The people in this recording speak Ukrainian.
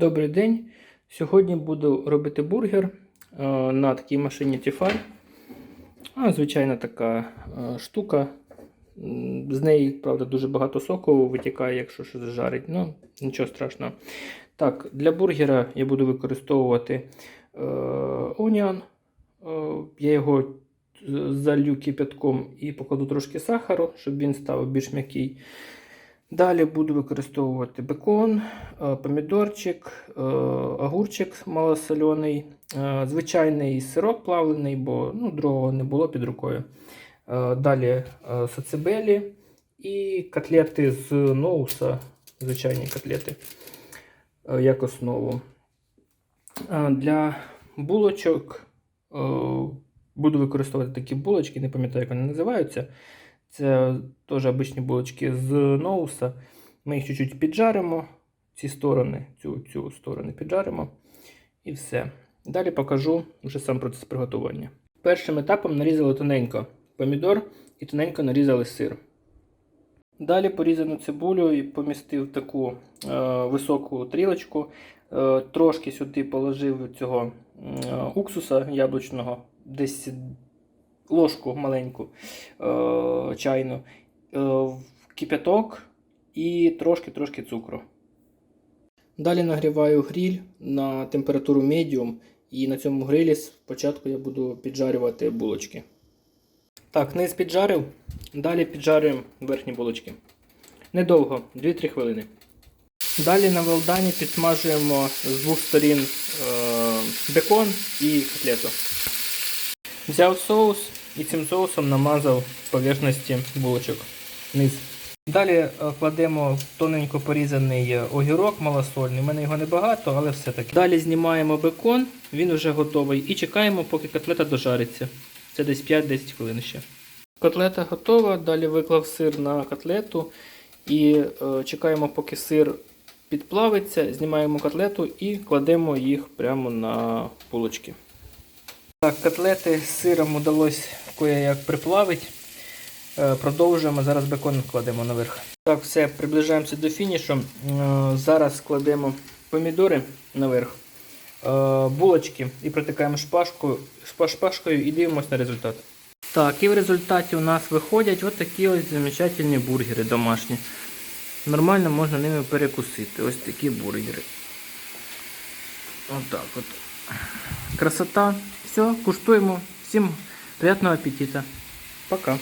Добрий день. Сьогодні буду робити бургер е, на такій машині Tefal. А, звичайна така е, штука. З неї, правда, дуже багато соку витікає, якщо щось жарить. Ну, нічого страшного. Так, для бургера я буду використовувати е, оніон. Е, я його залью кипятком і покладу трошки сахару, щоб він став більш м'який. Далі буду використовувати бекон, е, помідорчик, е, огурчик малосолений, е, звичайний сирок плавлений, бо ну, другого не було під рукою. Далі сацебелі і котлети з ноуса, звичайні котлети, як основу. Для булочок буду використовувати такі булочки, не пам'ятаю, як вони називаються. Це теж обичні булочки з ноуса. Ми їх чуть-чуть піджаримо, ці сторони, цю, цю сторону піджаримо. І все. Далі покажу вже сам процес приготування. Першим етапом нарізали тоненько помідор і тоненько нарізали сир. Далі порізану цибулю і помістив таку е, високу трілочку. Е, трошки сюди положив цього е, уксуса яблучного, десь ложку маленьку е, чайну, е, кипяток і трошки-трошки цукру. Далі нагріваю гриль на температуру medium, і на цьому грилі спочатку я буду піджарювати булочки. Так, низ піджарив, далі піджарюємо верхні булочки. Недовго, 2-3 хвилини. Далі на велдані підсмажуємо з двох сторін е, бекон і котлету. Взяв соус і цим соусом намазав поверхності булочок низ. Далі е, кладемо тоненько порізаний е, огірок малосольний. У мене його небагато, але все-таки. Далі знімаємо бекон, він вже готовий. І чекаємо, поки котлета дожариться. Це десь 5-10 хвилин ще. Котлета готова, далі виклав сир на котлету і е, чекаємо, поки сир підплавиться, знімаємо котлету і кладемо їх прямо на булочки. Так, котлети з сиром удалось кое-як приплавити. Е, Продовжуємо, зараз бекон кладемо наверх. Так, все, приближаємося до фінішу. Е, Зараз кладемо помідори наверх, е, булочки і протикаємо шпажкою, шпажкою і дивимося на результат. Так, і в результаті у нас виходять от такі ось замечательні бургери домашні. Нормально можна ними перекусити. Ось такі бургери. Отак от. Красота. Все, куштуємо. Всім приятного апетита. Пока.